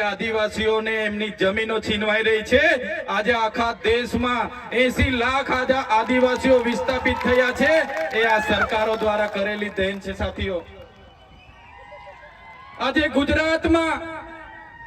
આદિવાસીઓને એમની જમીનો છીનવાઈ રહી છે. આજે આખા દેશમાં એસી લાખ આજે આદિવાસીઓ વિસ્થાપિત થયા છે. એ આ સરકારો દ્વારા કરેલી દેન છે, સાથીઓ. આજે ગુજરાતમાં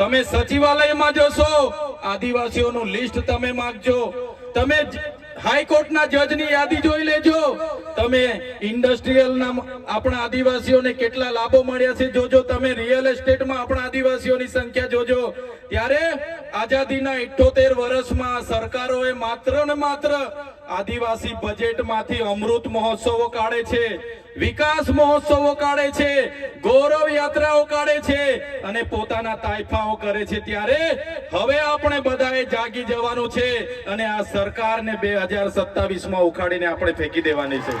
તમે સચિવાલયમાં જશો. આદિવાસીઓનું લિસ્ટ તમે માગજો. તમે હાઈકોર્ટના જજની યાદી જોઈ લેજો. તમે ઇન્ડસ્ટ્રીયલના આપણા આદિવાસીઓને કેટલા લાભો મળ્યા છે, જોજો તમે રિયલ એસ્ટેટમાં આપણા આદિવાસીઓની સંખ્યા જોજો. ત્યારે આઝાદીના 78 વર્ષમાં સરકારોએ માત્ર ને માત્ર આદિવાસી બજેટમાંથી અમૃત મહોત્સવો કાઢે છે, વિકાસ મહોત્સવો કાઢે છે, ગૌરવ યાત્રાઓ કાઢે છે અને પોતાના તાઇફાઓ કરે છે. ત્યારે હવે આપણે બધાએ જાગી જવાનું છે અને આ સરકારને બે હજાર સત્તાવીસમાં ઉખાડીને આપણે ફેંકી દેવાની છે.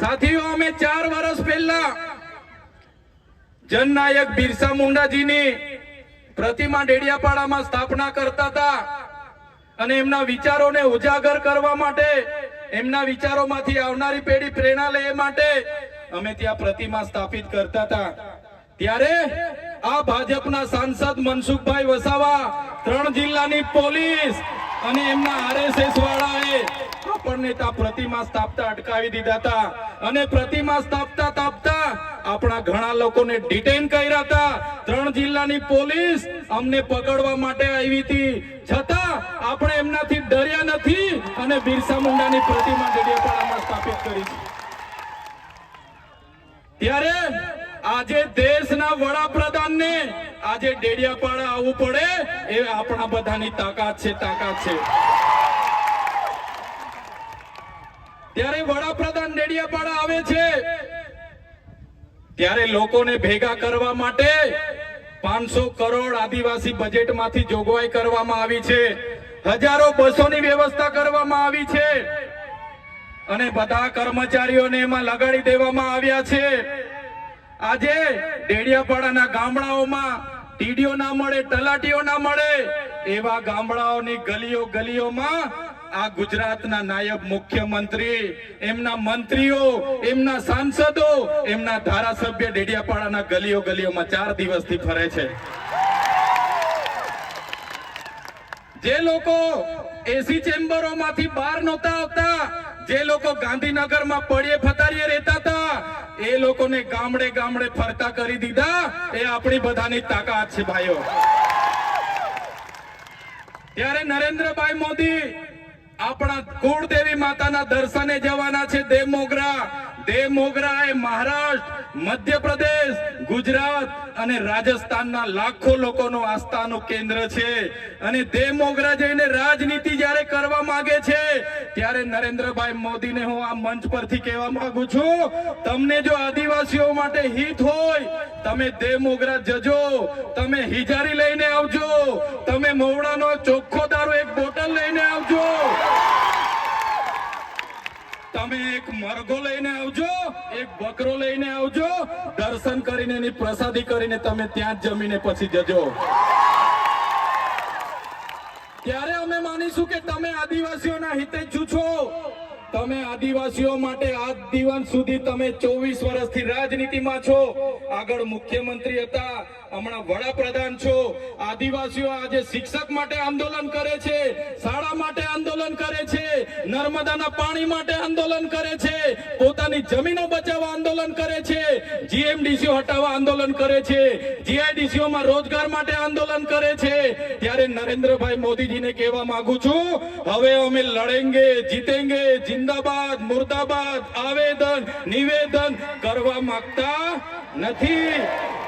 સાથીઓ, અમે ચાર વર્ષ પહેલા જનનાયક બિરસા મુંડાજીની પ્રતિમા ડેડિયાપાડામાં સ્થાપના કરતા હતા અને એમના વિચારોને ઉજાગર કરવા માટે, એમના વિચારોમાંથી આવનારી પેઢી પ્રેરણા લે માટે અમે ત્યાં પ્રતિમા સ્થાપિત કરતા હતા. ત્યારે આ ભાજપના સાંસદ મનસુખભાઈ વસાવા ત્રણ જિલ્લાની પોલીસ અને એમના આરએસએસ વાળાએ આપણને ત્યાં પ્રતિમા સ્થાપતા અટકાવી દીધા હતા અને પ્રતિમા સ્થાપતા તાપતા આપણા ઘણા લોકોને ડિટેન કર્યા હતા ત્રણ જિલ્લાની પોલીસ અમને પકડવા માટે આવી હતી. છતાં આપણે એમનાથી ડર્યા નથી અને બિરસા મુંડાની પ્રતિમા ડેડિયાપાડામાં સ્થાપિત કરી છે. ત્યારે આજે દેશના વડાપ્રધાનને આજે ડેડિયાપાડા આવવું પડે એ આપણા બધાની તાકાત છે તાકાત છે. ત્યારે વડાપ્રધાન ડેડિયાપાડા આવે છે. ત્યારે લોકોને ભેગા કરવા માટે પાંચસો કરોડ આદિવાસી બજેટમાંથી જોગવાઈ કરવામાં આવી છે. હજારો બસોની વ્યવસ્થા કરવામાં આવી છે. અને બધા કર્મચારીઓને એમાં લગાડી દેવામાં આવ્યા છે. આજે ડેડિયાપાડાના ગામડાઓમાં ટીડીઓ ના મળે, તલાટીઓ ના મળે, એવા ગામડાઓની ગલીઓ ગલીઓમાં આ ગુજરાતના નાયબ મુખ્યમંત્રી, એમના મંત્રીઓ, એમના સાંસદો, એમના ધારાસભ્ય ડેડિયાપાડાના ગલીઓ ગલીઓમાં ચાર દિવસથી ફરે છે. જે લોકો એસી ચેમ્બરોમાંથી બહાર નહોતા આવતા જે લોકો ગાંધીનગરમાં પડીએ ફતારીએ રહેતા હતા, એ લોકોને ગામડે ગામડે ફરતા કરી દીધા. એ આપણી બધાની તાકાત છે ભાઈઓ. ત્યારે નરેન્દ્રભાઈ મોદી આપણા કુળદેવી માતાના દર્શને જવાના છે દેવ દેવ મોગરા એ મહારાષ્ટ્ર, મધ્યપ્રદેશ, ગુજરાત અને રાજસ્થાનના લાખો લોકોનું આસ્થાનું કેન્દ્ર છે. અને તે મોગરા જઈને રાજનીતિ જ્યારે કરવા માંગે છે, ત્યારે નરેન્દ્રભાઈ મોદીને હું આ મંચ પરથી કહેવા માંગુ છું, તમને જો આદિવાસીઓ માટે હિત હોય, તમે તે મોગરા જજો, તમે હિજારી લઈને આવજો, તમે મોવડાનો ચોખ્ખો દારૂ એક બોટલ લઈને આવજો. તમે એક મરઘો લઈને આવજો, એક બકરો લઈને આવજો, દર્શન કરીને એની પ્રસાદી કરીને તમે ત્યાં જ જમીને પછી જજો. ત્યારે અમે માનીશું કે તમે આદિવાસીઓના હિતે જ છો. તમે આદિવાસીઓ માટે આજ દિવસ સુધી તમે ચોવીસ વર્ષથી રાજનીતિમાં છો. આગળ મુખ્યમંત્રી હતા હમણાં વડાપ્રધાન છો. આદિવાસીઓ આજે શિક્ષક માટે આંદોલન કરે છે, શાળા માટે આંદોલન કરે છે, નર્મદાના પાણી માટે આંદોલન કરે છે, પોતાની જમીનો બચાવવા આંદોલન કરે છે, જીએમડીસીઓ હટાવવા આંદોલન કરે છે, જીઆઈડીસીઓમાં રોજગાર માટે આંદોલન કરે છે. ત્યારે નરેન્દ્રભાઈ મોદીજીને કહેવા માંગુ છું, હવે અમે લડેંગે, જીતેંગે, જિંદાબાદ, મુર્દાબાદ, આવેદન, નિવેદન કરવા માંગતા નથી.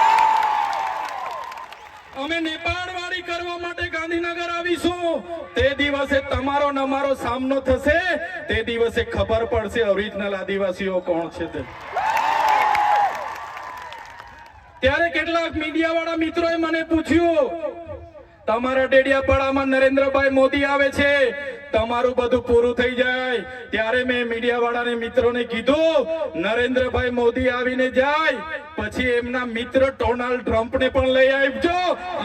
અમે નેપાળવાડી કરવા માટે ગાંધીનગર આવીશું. તે દિવસે તમારો નમારો સામનો થશે. તે દિવસે ખબર પડશે ઓરિજિનલ આદિવાસીઓ કોણ છે તે. ત્યારે કેટલાક મીડિયા વાળા મિત્રોએ મને પૂછ્યું, તમારા ડેડિયાપાડામાં નરેન્દ્રભાઈ મોદી આવે છે. તમારું બધું પૂરું થઈ જાય. ત્યારે મેં મીડિયા વાળાને મિત્રોને કીધું, નરેન્દ્રભાઈ મોદી આવીને જાય, પછી એમના મિત્ર ડોનાલ્ડ ટ્રમ્પને પણ લઈ આવજો.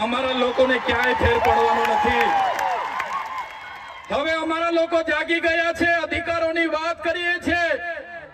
અમારા લોકોને ક્યાંય ફેર પડવાનો નથી. હવે અમારા લોકો જાગી ગયા છે, અધિકારોની વાત કરીએ છે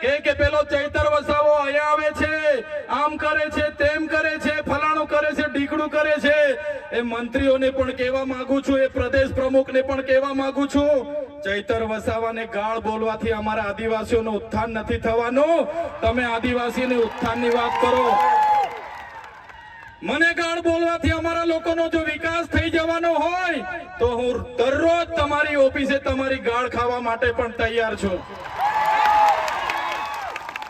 કે કે પેલો ચૈતર વસાવો અહીંયા આવે છે, આમ કરે છે, તેમ કરે છે, ફલાણું કરે છે ઢીકડું કરે છે. એ મંત્રીઓને પણ કહેવા માંગુ છું, એ પ્રદેશ પ્રમુખને પણ કહેવા માંગુ છું. ચૈતર વસાવાને ગાળ બોલવાથી અમારા આદિવાસીઓનું ઉત્થાન નથી થવાનું. તમે આદિવાસીને ઉત્થાનની વાત કરો. મને ગાળ બોલવાથી અમારા લોકોનો જો વિકાસ થઈ જવાનો હોય, તો હું દરરોજ તમારી ઓફિસે તમારી ગાળ ખાવા માટે પણ તૈયાર છું.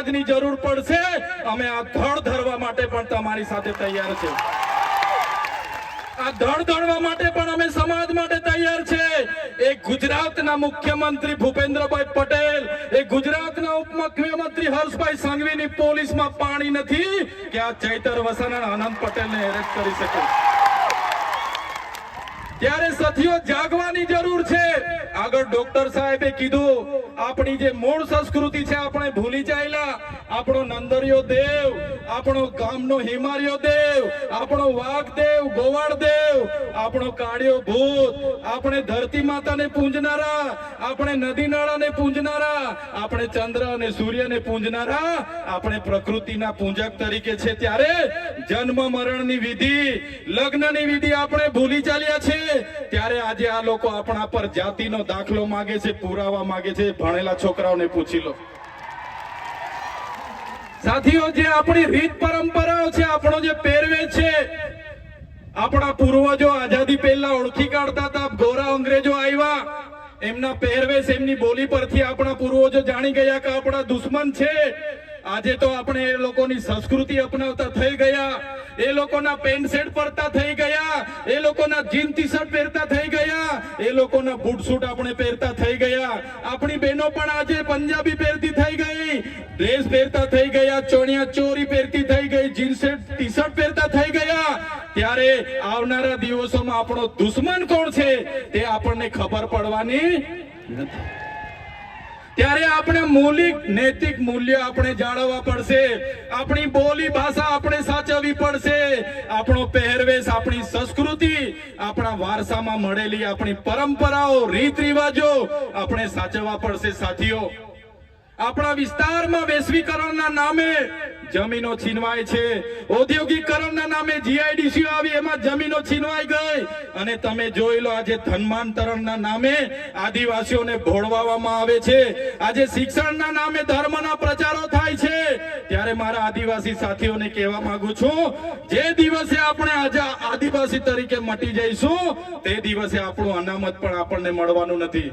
સમાજની જરૂર પડશે. અમે આ ધડ ધરવા માટે પણ તમારી સાથે તૈયાર છે. આ ધડ ધરવા માટે પણ અમે સમાજ માટે તૈયાર છે. એ ગુજરાતના મુખ્યમંત્રી ભૂપેન્દ્રભાઈ પટેલ, એ ગુજરાતના ઉપમુખ્યમંત્રી હર્ષભાઈ સંઘવીની પોલીસમાં પાણી નથી કે આ ચૈતર વસાના અનંત પટેલને એરેસ્ટ કરી શકે. ત્યારે સાથીઓ, જાગવાની જરૂર છે. આગળ ડોક્ટર સાહેબે કીધું, આપણી જે મૂળ સંસ્કૃતિ છે, આપણે ભૂલી ચાલ્યા આપણો નંદરિયો દેવ, આપણો ગામનો હિમારિયો દેવ, આપણો વાઘ દેવ, ગોવાળ દેવ, આપણો કાળિયો ભૂત. આપણે ધરતી માતાને પૂંજનારા, આપણે નદી નાળાને પૂંજનારા, આપણે ચંદ્ર અને સૂર્યને પૂંજનારા. આપણે પ્રકૃતિના પૂંજક તરીકે છે. ત્યારે જન્મ મરણની વિધિ, લગ્નની વિધિ આપણે ભૂલી ચાલ્યા છે ત્યારે આજે આ લોકો આપણા પર જાતિનો દાખલો માંગે છે, પુરાવા માંગે છે. ભણેલા છોકરાઓને પૂછી લો. સાથીઓ, જે આપણી રીત પરંપરાઓ છે, આપણો જે પહેરવેશ છે, આપણા પૂર્વજો આઝાદી પહેલા ઓળખી કાઢતા હતા ગોરા અંગ્રેજો આવ્યા. એમના પહેરવેશ એમની બોલી પરથી આપણા પૂર્વજો જાણી ગયા કે આપણા દુશ્મન છે. આજે તો આપણે એ લોકોની સંસ્કૃતિ અપનાવતા થઈ ગયા, એ લોકોના પેન્ટ શર્ટ પડતા થઈ ગયા, એ લોકોના જીન ટી શર્ટ પહેરતા થઈ ગયા, એ લોકોના બૂટ સૂટ આપણે પહેરતા થઈ ગયા. આપણી બહેનો પણ આજે પંજાબી પહેરતી થઈ ગઈ, ડ્રેસ પહેરતા થઈ ગયા, ચોણિયા ચોરી પહેરતી થઈ ગઈ, જીન્સ ટી શર્ટ પહેરતા થઈ ગયા. ત્યારે આવનારા દિવસોમાં આપણો દુશ્મન કોણ છે તે આપણને ખબર પડવાની નથી. ત્યારે આપણે મૌલિક, નૈતિક મૂલ્ય આપણે જાળવવા પડશે. આપણી બોલી ભાષા આપણે સાચવવી પડશે. આપણો પહેરવેશ, આપણી સંસ્કૃતિ, આપણા વારસામાં મળેલી આપણી પરંપરાઓ રીત રિવાજો આપણે સાચવવા પડશે, સાથીઓ. આપણા વિસ્તારમાં વૈશ્વિકરણના નામે જમીનો છીનવાય છે. ઔદ્યોગિકરણના નામે જીઆઈડીસી આવી, એમાં જમીનો છીનવાઈ ગઈ. અને તમે જોઈ લો આજે ધનમાંતરણના નામે આદિવાસીઓને ભોળવામાં આવે છે. આજે શિક્ષણના નામે ધર્મના પ્રચારો થાય છે. ત્યારે મારા આદિવાસી સાથીઓને કહેવા માંગુ છું, જે દિવસે આપણે આજે આદિવાસી તરીકે મટી જઈશું, તે દિવસે આપણું અનામત પણ આપણને મળવાનું નથી.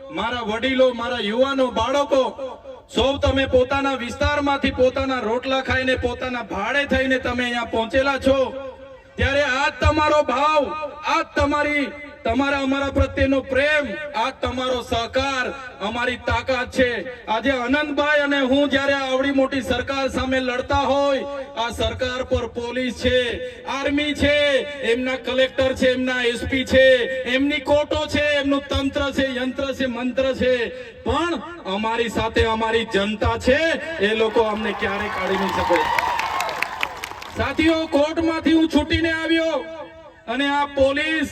મારા વડીલો, મારા યુવાનો, બાળકો, સૌ તમે પોતાના વિસ્તારમાંથી પોતાના રોટલા ખાઈને, પોતાના ભાડે થઈને તમે અહીંયા પહોંચેલા છો. ત્યારે આજ તમારો ભાવ, આજ તમારી તમારા, અમારા પ્રત્યેનો પ્રેમ, આ તમારો સહકાર, અમારી તાકાત છે. આજે અનંતભાઈ અને હું જ્યારે આવડી મોટી સરકાર સામે લડતા હોય, આ સરકાર પર પોલીસ છે, આર્મી છે, એમના કલેક્ટર છે, એમના એસપી છે, એમની કોર્ટો છે, એમનું તંત્ર છે, યંત્ર છે, મંત્ર છે. પણ અમારી સાથે અમારી જનતા છે, એ લોકો અમને ક્યારે કાઢી નહીં શકે. સાથીઓ, કોર્ટમાંથી હું છૂટીને આવ્યો અને આ પોલીસ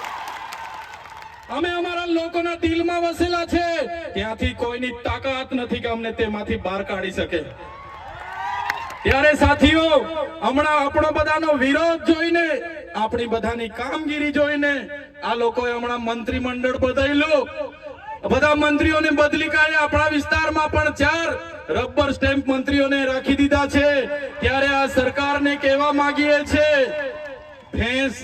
અમે અમારા લોકોના દિલમાં વસેલા છે. ત્યાંથી કોઈની તાકાત નથી કે અમને તેમાંથી બહાર કાઢી શકે. ત્યારે સાથીઓ, હમણાં આપણો બધાનો વિરોધ જોઈને, આપણી બધાની કામગીરી જોઈને, આ લોકોએ હમણાં મંત્રીમંડળ બદલ્યું. બધા મંત્રીઓને બદલી કાઢે આપણા વિસ્તારમાં પણ ચાર રબર સ્ટેમ્પ મંત્રીઓને રાખી દીધા છે. ત્યારે આ સરકારને કહેવા માંગીએ છે ભેંસ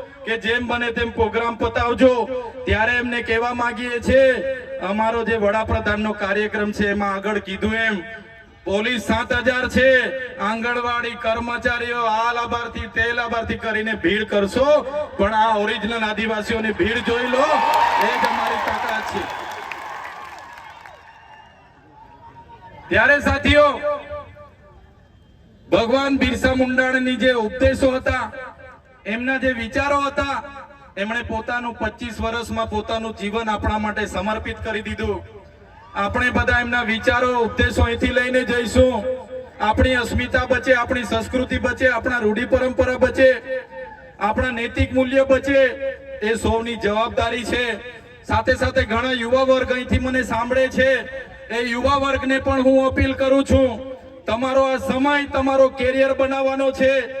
કે જેમ બને તેમ પ્રોગ્રામ પતાવજો. ત્યારે એમને કહેવા માંગીએ છીએ, અમારો જે વડાપ્રધાનનો કાર્યક્રમ છે, એમાં આગળ કીધું એમ. પોલીસ સાત હજાર છે. આંગણવાડી કર્મચારીઓ આ લાભાર્થી તે લાભાર્થી કરીને ભીડ કરશો. પણ આ ઓરિજિનલ આદિવાસીઓની ભીડ જોઈ લો. એ જ અમારી તાકાત છે. ત્યારે સાથીઓ, ભગવાન બિરસા મુંડાની જે ઉપદેશો હતા એમના જે વિચારો હતા, એમણે પોતાનું 25 વર્ષમાં પોતાનું જીવન આપણા માટે સમર્પિત કરી દીધું. આપણે બધા એમના વિચારો ઉપદેશો અહીંથી લઈને જઈશું. આપણી અસ્મિતા બચે, આપણી સંસ્કૃતિ બચે, આપણા રૂઢિ પરંપરા બચે, આપણા નૈતિક મૂલ્ય બચે, એ સૌની જવાબદારી છે. સાથે સાથે ઘણા યુવા વર્ગ અહીંથી મને સાંભળે છે. એ યુવા વર્ગને પણ હું અપીલ કરું છું. તમારો આ સમય તમારો કેરિયર બનાવવાનો છે.